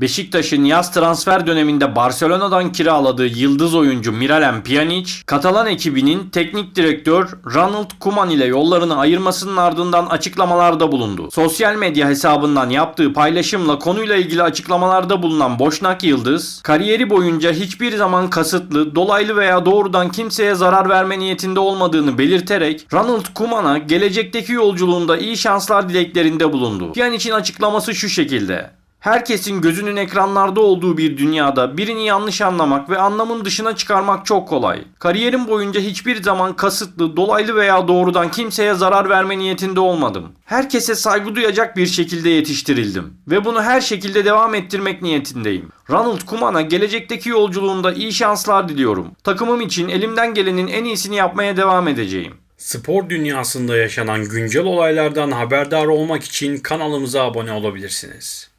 Beşiktaş'ın yaz transfer döneminde Barcelona'dan kiraladığı yıldız oyuncu Miralem Pjanic, Katalan ekibinin teknik direktör Ronald Koeman ile yollarını ayırmasının ardından açıklamalarda bulundu. Sosyal medya hesabından yaptığı paylaşımla konuyla ilgili açıklamalarda bulunan Boşnak Yıldız, kariyeri boyunca hiçbir zaman kasıtlı, dolaylı veya doğrudan kimseye zarar verme niyetinde olmadığını belirterek Ronald Koeman'a gelecekteki yolculuğunda iyi şanslar dileklerinde bulundu. Pjanic'in açıklaması şu şekilde. Herkesin gözünün ekranlarda olduğu bir dünyada birini yanlış anlamak ve anlamın dışına çıkarmak çok kolay. Kariyerim boyunca hiçbir zaman kasıtlı, dolaylı veya doğrudan kimseye zarar verme niyetinde olmadım. Herkese saygı duyacak bir şekilde yetiştirildim ve bunu her şekilde devam ettirmek niyetindeyim. Ronald Koeman'a gelecekteki yolculuğunda iyi şanslar diliyorum. Takımım için elimden gelenin en iyisini yapmaya devam edeceğim. Spor dünyasında yaşanan güncel olaylardan haberdar olmak için kanalımıza abone olabilirsiniz.